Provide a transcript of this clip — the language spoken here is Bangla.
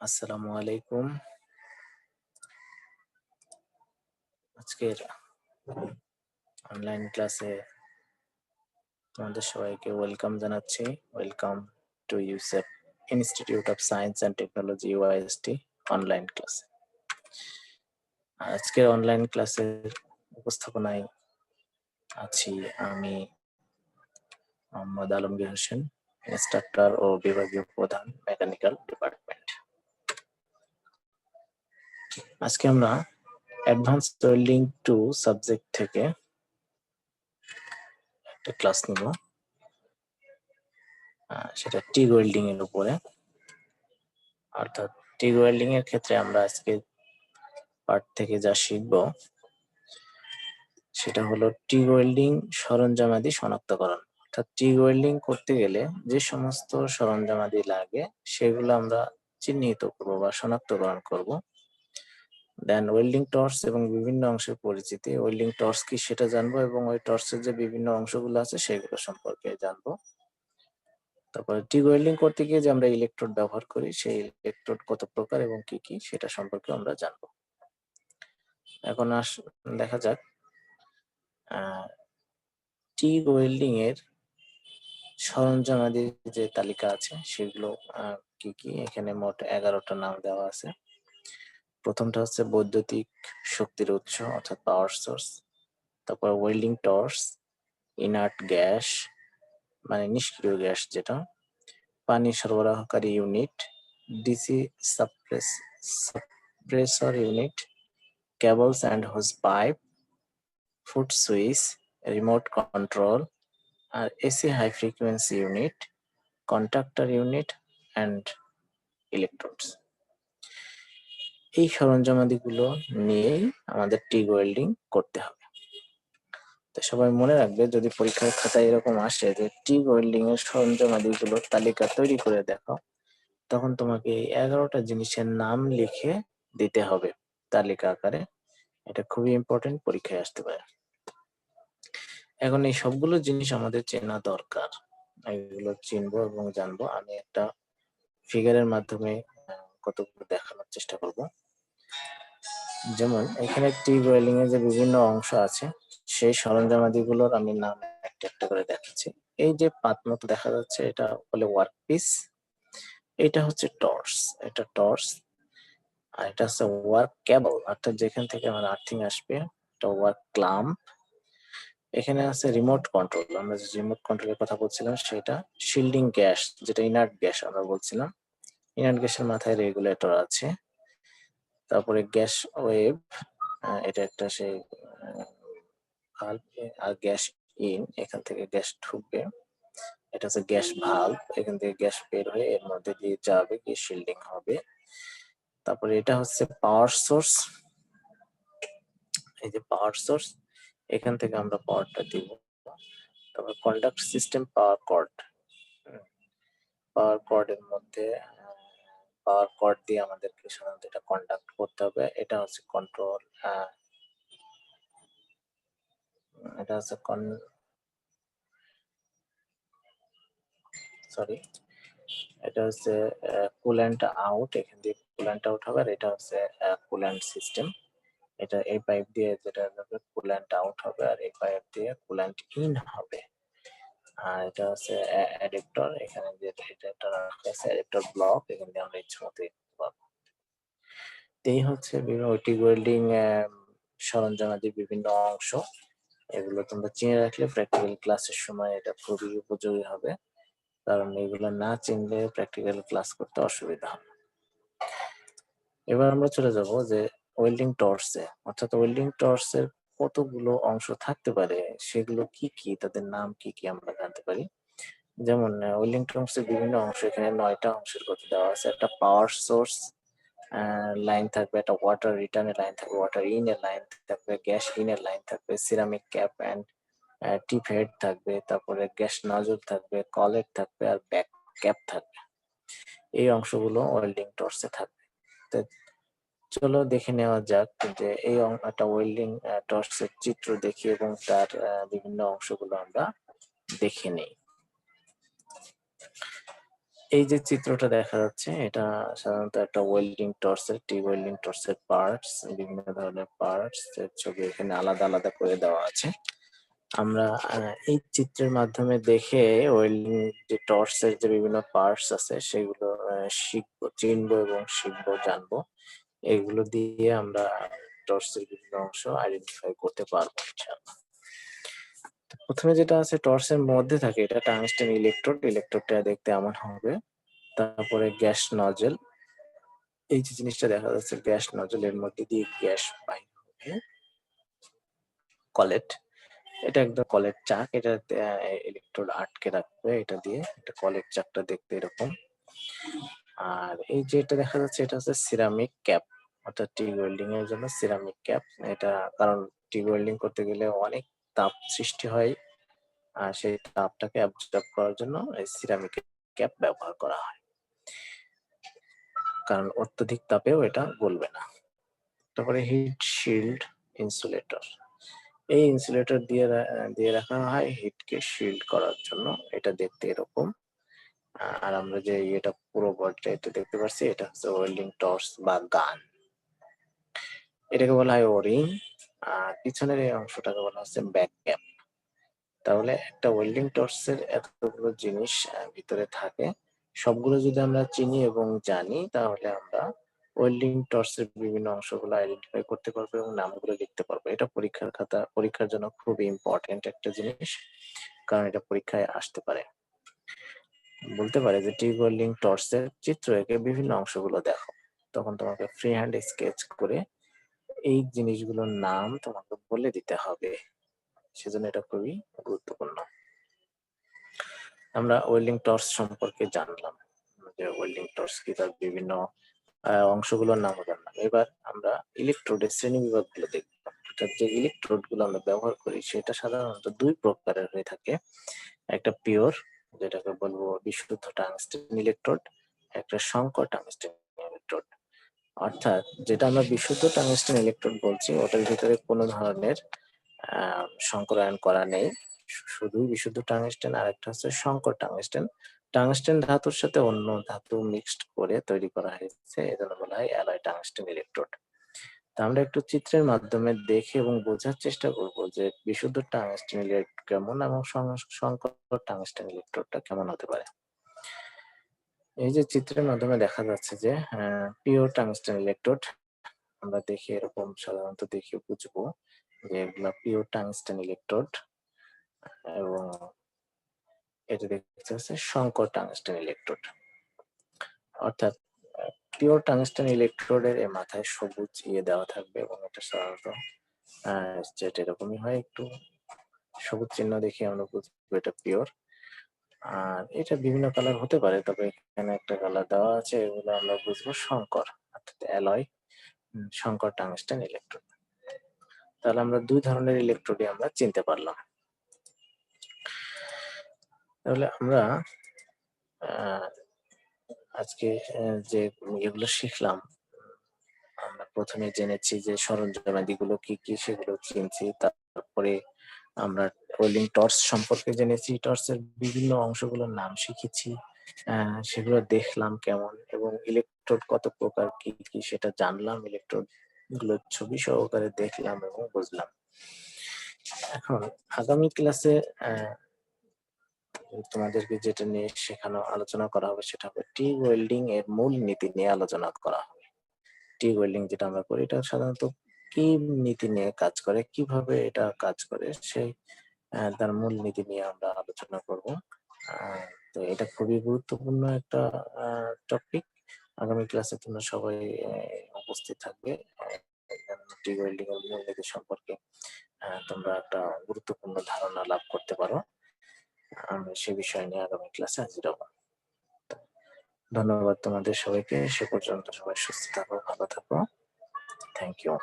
আসসালামু আলাইকুম। আজকের অনলাইন ক্লাসে তোমাদের সবাইকে ওয়েলকাম জানাচ্ছি। Welcome to Yusuf institute of science and technology UIST online class আজকের অনলাইন ক্লাসের উপস্থাপনায় আছি আমি মোহাম্মদ আলমগীর হোসেন ইনস্ট্রাক্টর ও বিভাগীয় প্রধান মেকানিক্যাল ডিপার্টমেন্ট আজকে আমরা অ্যাডভান্স ওয়েল্ডিং টু সাবজেক্ট থেকে একটা ক্লাস নিব। সেটা টিগ ওয়েল্ডিং এর উপরে। অর্থাৎ টিগ ওয়েল্ডিং এর ক্ষেত্রে আমরা আজকে পার্ট থেকে যা শিখব, সেটা হলো টিগ ওয়েল্ডিং সরঞ্জামাদি শনাক্তকরণ। অর্থাৎ টিগ ওয়েল্ডিং করতে গেলে যে সমস্ত সরঞ্জামাদি লাগে, সেগুলো আমরা চিহ্নিত করব বা শনাক্তকরণ করব। দেন ওয়েল্ডিং টর্চ এবং বিভিন্ন অংশের পরিচিতি। ওয়েল্ডিং টর্চ কি সেটা জানব এবং ওই টর্চের যে বিভিন্ন অংশগুলো আছে সেগুলো সম্পর্কে জানব। তারপরে টিগ ওয়েল্ডিং করতে গিয়ে যে আমরা ইলেকট্রোড ব্যবহার করি, সেই ইলেকট্রোড কত প্রকার এবং কি কি সেটা সম্পর্কে আমরা জানব। এখন আস, দেখা যাক। টিগ ওয়েল্ডিং এর সরঞ্জামাদির যে তালিকা আছে, সেগুলো কি কি? এখানে মোট এগারোটা নাম দেওয়া আছে। প্রথমটা হচ্ছে বৈদ্যুতিক শক্তির উৎস, অর্থাৎ পাওয়ার সোর্স তারপর ওয়েল্ডিং টর্চ ইনার্ট গ্যাস মানে নিষ্ক্রিয় গ্যাস যেটা, পানি সরবরাহকারী unit DC suppress suppressor unit cables and hose pipe foot switch remote control R AC high frequency unit contractor unit and electrodes এই সরঞ্জামাদিগুলো নিয়েই আমাদের টি ওয়েল্ডিং করতে হবে। তো সবাই মনে রাখবে, যদি পরীক্ষার খাতায় এরকম আসে যে টি ওয়েল্ডিং এর সরঞ্জামাদিগুলোর তালিকা তৈরি করে দেখো, তখন তোমাকে এই এগারোটা জিনিসের নাম লিখে দিতে হবে তালিকা আকারে। এটা খুবই ইম্পর্টেন্ট পরীক্ষায় আসতে পারে। এখন এই সবগুলো জিনিস আমাদের চেনা দরকার। এগুলো চিনবো এবং জানব। আমি একটা ফিগারের মাধ্যমে কতগুলো দেখানোর চেষ্টা করব। যেমন এখানে টিউব ওয়েলিং এর যে বিভিন্ন অংশ আছে, সেই সরঞ্জামাদিগুলোর আমি নাম একটা একটা করে দেখাচ্ছি। এই যে পাত মতো দেখা যাচ্ছে, এটা বলে ওয়ার্ক পিস এটা হচ্ছে টর্চ এটা টর্চ আর এটা হচ্ছে ওয়ার্ক কেবল অর্থাৎ যেখান থেকে আমার আর্থিং আসবে, এটা ওয়ার্ক ক্লাম্প এখানে আছে রিমোট কন্ট্রোল আমরা যে রিমোট কন্ট্রোলের কথা বলছিলাম, সেটা শিল্ডিং গ্যাস যেটা ইনার্ট গ্যাস আমরা বলছিলাম। ইনার্ট গ্যাসের মাথায় রেগুলেটর আছে। তারপরে গ্যাস ওয়েভ এটা একটা সেই আর গ্যাস ইন, এখান থেকে গ্যাস ঢুকবে। এটা হচ্ছে গ্যাস ভাল্ব এখান থেকে গ্যাস বের হয়ে এর মধ্যে দিয়ে যাবে, গিয়ে শিল্ডিং হবে। তারপরে এটা হচ্ছে পাওয়ার সোর্স এই যে পাওয়ার সোর্স এখান থেকে আমরা পাওয়ারটা দিব। তারপর conduct system power cord power কর্ডের মধ্যে পাওয়ার কর্ড দিয়ে আমাদেরকে সাধারণত এটা কন্ডাক্ট করতে হবে। এটা হচ্ছে কন্ট্রোল এটা হচ্ছে কন সরি এটা হচ্ছে কুল্যান্ট আউট এখান দিয়ে কুল্যান্ট আউট হবে আর এটা হচ্ছে কুল্যান্ট সিস্টেম এটা এই পাইপ দিয়ে যেটা যাবে কুল্যান্ট আউট হবে আর এই পাইপ দিয়ে কুল্যান্ট ইন হবে। আর এটা হচ্ছে অ্যাডাপ্টার এখানে যে এটা রাখা আছে অ্যাডাপ্টার ব্লক এখান দিয়ে আমরা ইচ্ছে মতো পাবো এই হচ্ছে বিভিন্ন ওয়েটিং ওয়েল্ডিং সরঞ্জামাদির বিভিন্ন অংশ। এগুলো তোমরা চিনে রাখলে প্র্যাকটিক্যাল ক্লাসের সময় এটা খুবই উপযোগী হবে। কারণ এগুলো না চিনলে প্র্যাকটিক্যাল ক্লাস করতে অসুবিধা হবে এবার আমরা চলে যাব যে ওয়েল্ডিং টর্চে অর্থাৎ ওয়েল্ডিং টর্চের কতগুলো অংশ থাকতে পারে? সেগুলো কি কি? তাদের নাম কি কি আমরা জানতে পারি? যেমন ওয়েল্ডিং টর্চের বিভিন্ন অংশ, এখানে নয়টা অংশের কথা দেওয়া আছে। একটা পাওয়ার সোর্স লাইন থাকবে, একটা ওয়াটার রিটার্নের লাইন থাকবে ওয়াটার ইন এর লাইন থাকবে গ্যাস ইন এর লাইন থাকবে ceramic cap and tip head থাকবে, তারপরে গ্যাস নজল থাকবে কলেট থাকবে, আর ব্যাক ক্যাপ থাকবে। এই অংশগুলো ওয়েল্ডিং টর্চে থাকবে। চলো দেখে নেওয়া যাক যে এই একটা ওয়েল্ডিং টর্চের চিত্র দেখি এবং তার বিভিন্ন অংশগুলো আমরা দেখে নেই। এই যে চিত্রটা দেখা যাচ্ছে, এটা সাধারণত একটা ওয়েল্ডিং টর্চের টি ওয়েল্ডিং টর্চের পার্টস বিভিন্ন ধরনের পার্টস এর ছবি এখানে আলাদা আলাদা করে দেওয়া আছে। আমরা এই চিত্রের মাধ্যমে দেখে ওয়েল্ডিং যে টর্চের যে বিভিন্ন পার্টস আছে, সেগুলো শিখব, চিনবো এবং শিখব, জানব। এগুলো দিয়ে আমরা টর্চের বিভিন্ন অংশ আইডেন্টিফাই করতে পারব প্রথমে যেটা আছে, টর্চের মধ্যে থাকে, এটা টাংস্টেন ইলেকট্রোড ইলেকট্রোডটা দেখতে এমন হবে। তারপরে গ্যাস নজেল। এই যে জিনিসটা দেখা যাচ্ছে, গ্যাস নজলের মধ্যে দিয়ে গ্যাস বাইর হবে। কলেট। এটা একদম কলেট চাক। এটা ইলেকট্রোড আটকে রাখবে এটা দিয়ে। এটা কলেট চাকটা দেখতে এরকম। আর এই যে এটা দেখা যাচ্ছে, এটা হচ্ছে সিরামিক ক্যাপ অর্থাৎ টি ওয়েল্ডিং এর জন্য সিরামিক ক্যাপ এটা কারণ টি ওয়েল্ডিং করতে গেলে অনেক তাপ সৃষ্টি হয়, আর সেই তাপটাকে অ্যাবজর্ব করার জন্য এই সিরামিক ক্যাপ ব্যবহার করা হয়। কারণ অত্যধিক তাপেও এটা গলবে না। তারপরে হিট শিল্ড ইনসুলেটর এই ইনসুলেটর দিয়ে দিয়ে রাখা হয় হিটকে শিল্ড করার জন্য। এটা দেখতে এরকম। আর আমরা যে এটা পুরো বলটা এটা দেখতে পাচ্ছি এটা হচ্ছে ওয়েল্ডিং টর্চ বা গান। এটাকে বলা হয় ওরিং আর পিছনের এই অংশটাকে বলা হচ্ছে ব্যাক ক্যাপ তাহলে একটা ওয়েল্ডিং টর্চের এতগুলো জিনিস ভিতরে থাকে। সবগুলো যদি আমরা চিনি এবং জানি, তাহলে আমরা ওয়েল্ডিং টর্চের বিভিন্ন অংশগুলো আইডেন্টিফাই করতে পারব এবং নামগুলো লিখতে পারব। এটা পরীক্ষার খাতা, পরীক্ষার জন্য খুবই ইম্পর্টেন্ট একটা জিনিস, কারণ এটা পরীক্ষায় আসতে পারে। বলতে পারে যে টিউব ওয়েল্ডিং টর্চের চিত্র এঁকে বিভিন্ন অংশগুলো দেখো। তখন তোমাকে ফ্রি হ্যান্ড স্কেচ করে এই জিনিসগুলোর নাম তোমাকে বলে দিতে হবে। সেজন্য এটা খুবই গুরুত্বপূর্ণ। আমরা ওয়েল্ডিং টর্চ সম্পর্কে জানলাম যে ওয়েল্ডিং টর্চ কি, তার বিভিন্ন অংশগুলোর নামও জানলাম। এবার আমরা ইলেকট্রোডের শ্রেণি বিভাগগুলো দেখব। অর্থাৎ যে ইলেকট্রোডগুলো আমরা ব্যবহার করি, সেটা সাধারণত দুই প্রকারের হয়ে থাকে। একটা পিওর যেটাকে বলব বিশুদ্ধ টাংস্টেন ইলেকট্রোড একটা সংকর টাংস্টেন ইলেকট্রোড অর্থাৎ যেটা আমরা বিশুদ্ধ টাংস্টেন ইলেকট্রোড বলছি, ওটার ভিতরে কোনো ধরনের সংকরায়ন করা নেই। শুধু বিশুদ্ধ টাংস্টেন আর একটা হচ্ছে সংকর টাংস্টেন টাংস্টেন ধাতুর সাথে অন্য ধাতু মিক্সড করে তৈরি করা হয়েছে এজন্য বলা হয় অ্যালয় টাংস্টেন ইলেকট্রোড তা আমরা একটু চিত্রের মাধ্যমে দেখে এবং বোঝার চেষ্টা করব যে বিশুদ্ধ টাংস্টেন ইলেকট্রোড কেমন এবং সংকর টাংস্টেন ইলেকট্রোডটা কেমন হতে পারে। এই যে চিত্রের মাধ্যমে দেখা যাচ্ছে যে পিওর টাংস্টেন ইলেকট্রোড আমরা দেখে এরকম সাধারণত দেখে বুঝব যে এগুলা পিওর টাংস্টেন ইলেকট্রোড এবং এটা দেখতে হচ্ছে সংকর টাংস্টেন ইলেকট্রোড অর্থাৎ পিওর টাংস্টেন ইলেকট্রোডের এর মাথায় সবুজ ইয়ে দেওয়া থাকবে এবং এটা সাধারণত আহ, যেটা এরকমই হয় একটু সবুজ চিহ্ন দেখে আমরা বুঝব এটা পিওর আর এটা বিভিন্ন কালার হতে পারে, তবে এখানে একটা কালার দেওয়া আছে, এগুলো আমরা বুঝব শঙ্কর, অর্থাৎ অ্যালয়। শঙ্কর টাংস্টেন ইলেকট্রোড তাহলে আমরা দুই ধরনের ইলেকট্রোডই আমরা চিনতে পারলাম। তাহলে আমরা আজকে যে এগুলো শিখলাম, আমরা প্রথমে জেনেছি যে সরঞ্জামাদিগুলো কি কি সেগুলো চিনছি, তারপরে আমরা ওয়েল্ডিং টর্চ সম্পর্কে জেনেছি। টর্চের বিভিন্ন অংশগুলোর নাম শিখেছি। সেগুলো দেখলাম কেমন এবং ইলেকট্রোড কত প্রকার, কি কি সেটা জানলাম ইলেকট্রোডগুলোর ছবি সহকারে দেখলাম এবং বুঝলাম। এখন আগামী ক্লাসে তোমাদেরকে যেটা নিয়ে শেখানো, আলোচনা করা হবে সেটা হবে টি ওয়েল্ডিং এর মূল নীতি নিয়ে আলোচনা করা হবে। টি ওয়েল্ডিং যেটা আমরা করি, এটা সাধারণত কি নীতি নিয়ে কাজ করে, কীভাবে এটা কাজ করে, সেই তার মূল নীতি নিয়ে আমরা আলোচনা করব। তো এটা খুবই গুরুত্বপূর্ণ একটা টপিক আগামী ক্লাসে তোমরা সবাই উপস্থিত থাকবে। টি ওয়েল্ডিং এর মূল সম্পর্কে তোমরা একটা গুরুত্বপূর্ণ ধারণা লাভ করতে পারো। আমি সে বিষয় নিয়ে আগামী ক্লাসে হাজির হব। ধন্যবাদ তোমাদের সবাইকে। সে পর্যন্ত সবাই সুস্থ থাকো, ভালো থাকো। Thank you